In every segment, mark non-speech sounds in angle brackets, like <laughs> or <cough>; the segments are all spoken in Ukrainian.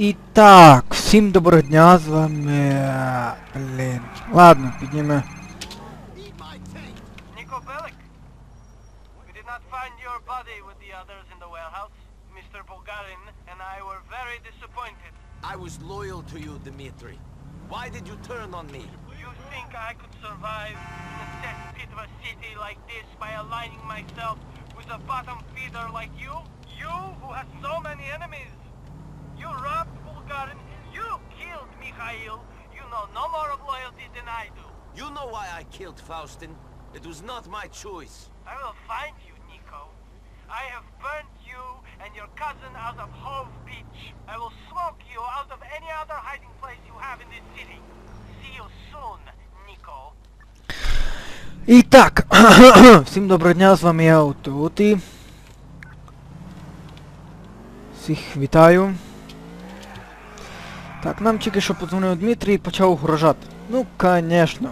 І так, всім доброго дня з вами. е, Блін. Ладно, підніме. Nico Bellic. We did not find your body with the others in the warehouse. Mr. Bulgarin and I were very disappointed. I was loyal to you, Dmitri. Why did you turn on me? You think I could survive in a cesspit of a city like this by aligning myself with a bottom feeder like you? You who has so many enemies. You robbed Bulgarin. You killed Mikhail. You know no more of loyalty than I do. You know why I killed Faustin? It was not my choice. I will find you, Nico. I have burnt you and your cousin out of Hove Beach. I will smoke you out of any other hiding place you have in this city. See you soon, Nico. І так, всім доброго дня, з вами я Ототи. Всіх вітаю. Так, нам тільки що подзвонив Дмитрій і почав угрожати. Ну, конечно.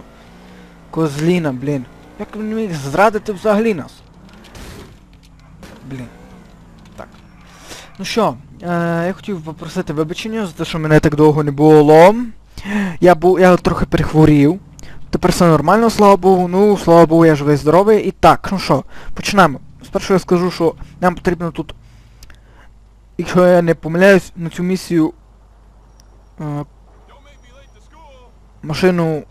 Козліна, блін. Як він міг зрадити взагалі нас? Блін. Так. Ну що, е, я хотів попросити вибачення за те, що мене так довго не було. Я був. я трохи перехворів. Тепер все нормально, слава Богу. Ну, слава Богу, я живий здоровий. І так, ну що, починаємо. Спершу я скажу, що нам потрібно тут, якщо я не помиляюсь, на цю місію машину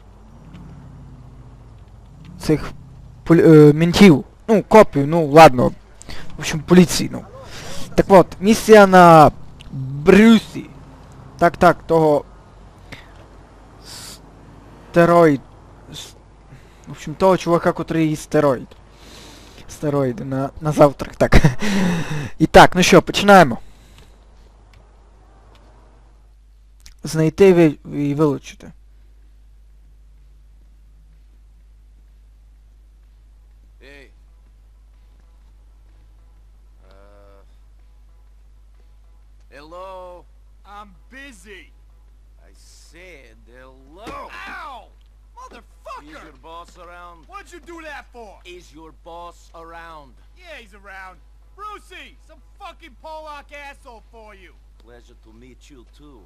цих полі, е, ментів. Ну, копів, ну ладно. В общем, поліції, ну. Так от, місія на Брюсі. Так, так, того стероїд. В общем, того чувака, котрий їсть стероїд. Стероїди на, на завтрак, так. <laughs> І так, ну що, починаємо. Знайти ви- і вилучити. Hey. Uh. Hello? I'm busy. I said hello. Ow! Is Motherfucker! your boss around? What'd you do that for? Is your boss around? Yeah, he's around. Brucey, some fucking Polak asshole for you. Pleasure to meet you too.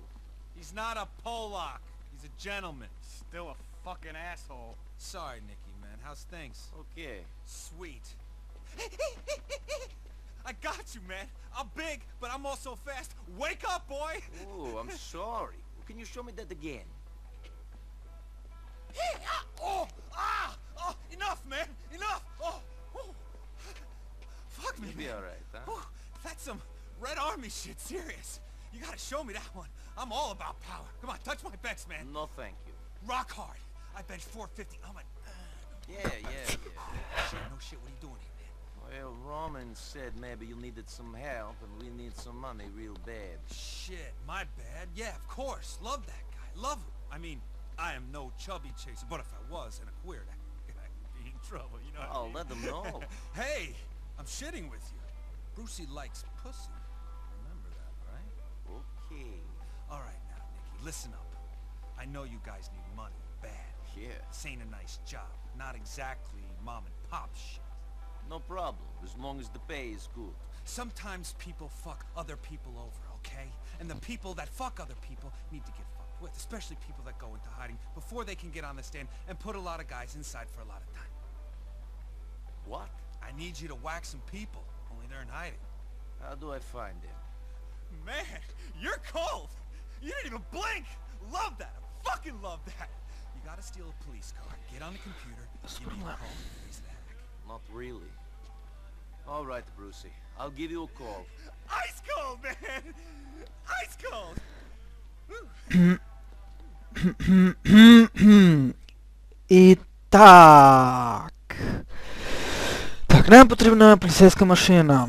He's not a Polak. He's a gentleman. Still a fucking asshole. Sorry, Nicky, man. How's things? Okay. Sweet. <laughs> I got you, man. I'm big, but I'm also fast. Wake up, boy! Oh, I'm <laughs> sorry. Can you show me that again? <laughs> oh! Ah! Oh! Enough, man! Enough! Oh! oh. Fuck me, You'll be man. alright, huh? Whew, that's some Red Army shit, serious. You gotta show me that one. I'm all about power. Come on, touch my bench, man. No, thank you. Rock hard. I bench 450. I'm a... Yeah, yeah, yeah. Shit, no shit. What are you doing here, man? Well, Roman said maybe you needed some help and we need some money real bad. Shit, my bad. Yeah, of course. Love that guy. Love him. I mean, I am no chubby chaser, but if I was and a queer, <laughs> would be in trouble, you know what I Oh, mean? let them know. <laughs> hey, I'm shitting with you. Brucey likes pussy. Listen up. I know you guys need money bad. Yeah. This ain't a nice job. Not exactly mom and pop shit. No problem, as long as the pay is good. Sometimes people fuck other people over, okay? And the people that fuck other people need to get fucked with, especially people that go into hiding before they can get on the stand and put a lot of guys inside for a lot of time. What? I need you to whack some people, only they're in hiding. How do I find them? Man, you're cold! You didn't even blink! Love that! I fucking love that! You gotta steal a police car, get on the computer, give me a call, raise the hack. Not really. All right, Brucey. I'll give you a call. Ice cold, man! Ice cold! І так. Так, нам потрібна поліцейська машина.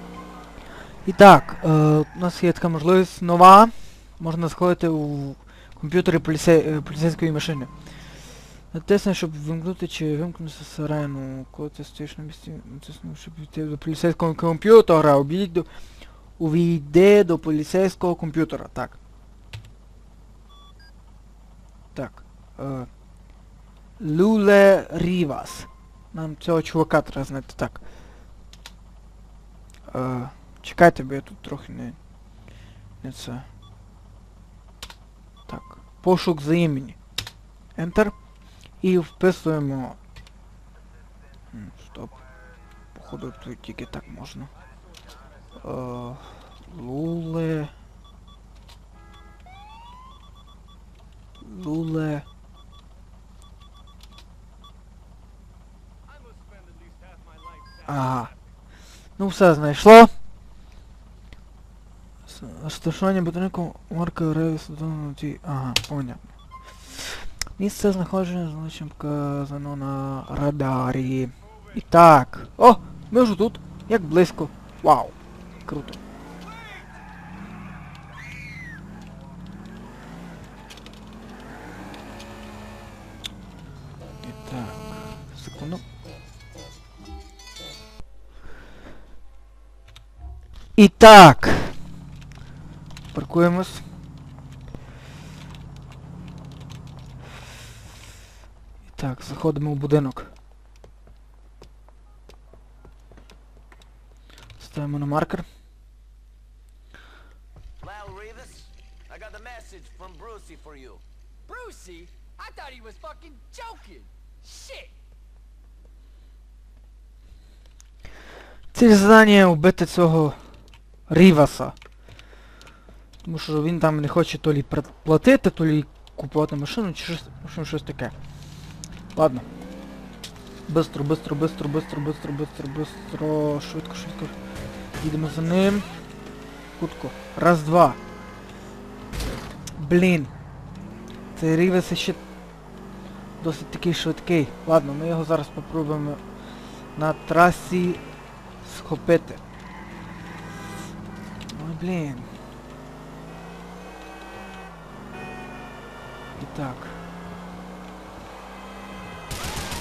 І так, е, у нас є така можливість нова. Можна сходити у комп'ютері поліцей, е, поліцейської машини. Натисни, щоб вимкнути чи вимкнути сирену. Коли ти стоїш на місці, натисни, щоб йти до поліцейського комп'ютера. Увійди до, увійди до поліцейського комп'ютера. Так. Так. Е, Луле Рівас. Нам цього чувака треба знайти. Так. Е, чекайте, бо я тут трохи не... Не це. Так. Пошук за імені. Enter. І вписуємо. Стоп. Походу тут тільки так можна. Е, Луле. Луле. Ага. Ну все знайшло. Розташування будинку марка Рейс на тій. Ага, понятно. Місце знаходження значим вказано на радарі. І так. О! Ми вже тут. Як близько. Вау. Круто. І так. Секунду. І так. Паркуємось. І так, заходимо в будинок. Ставимо на маркер. Brucey for you. Brucey? I thought he was fucking joking. Shit. Ціль завдання вбити цього Ріваса. Тому що він там не хоче то лі платити, то лі купувати машину, чи щось, общем, щось таке. Ладно. Бистро, бистро, бистро, бистро, бистро, бистро, бистро. Швидко, швидко. Їдемо за ним. Хутко. Раз, два. Блін. Цей Рівес ще досить такий швидкий. Ладно, ми його зараз попробуємо на трасі схопити. Ой, блін. Так.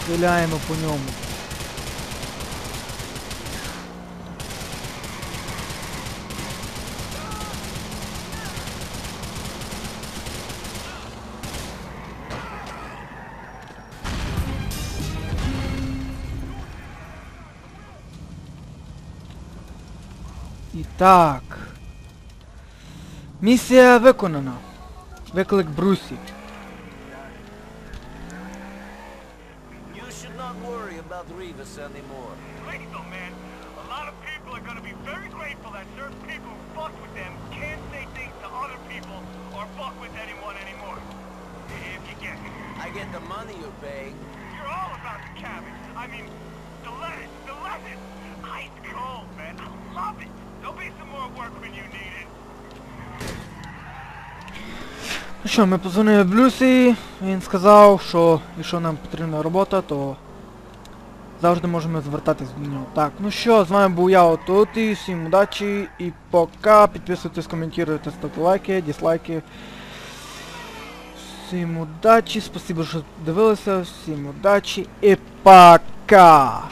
Стріляємо по ньому. Так. Місія виконана. Виклик Брусі. You should not worry about Rivas anymore. Lethal, man. A lot of people are gonna be very grateful that certain people who fuck with them can't say things to other people or fuck with anyone anymore. If you get me. I get the money you're paying. You're all about the cabbage. I mean, the lettuce, the lettuce. Ice cold, man. I love it. There'll be some more work when you need it. Ну що, ми позвонили Блюсі, він сказав, що якщо нам потрібна робота, то завжди можемо звертатись до нього. Так, ну що, з вами був я отут і всім удачі і пока. Підписуйтесь, коментуйте, ставте лайки, дизлайки. Всім удачі, спасибо, що дивилися, всім удачі і пока!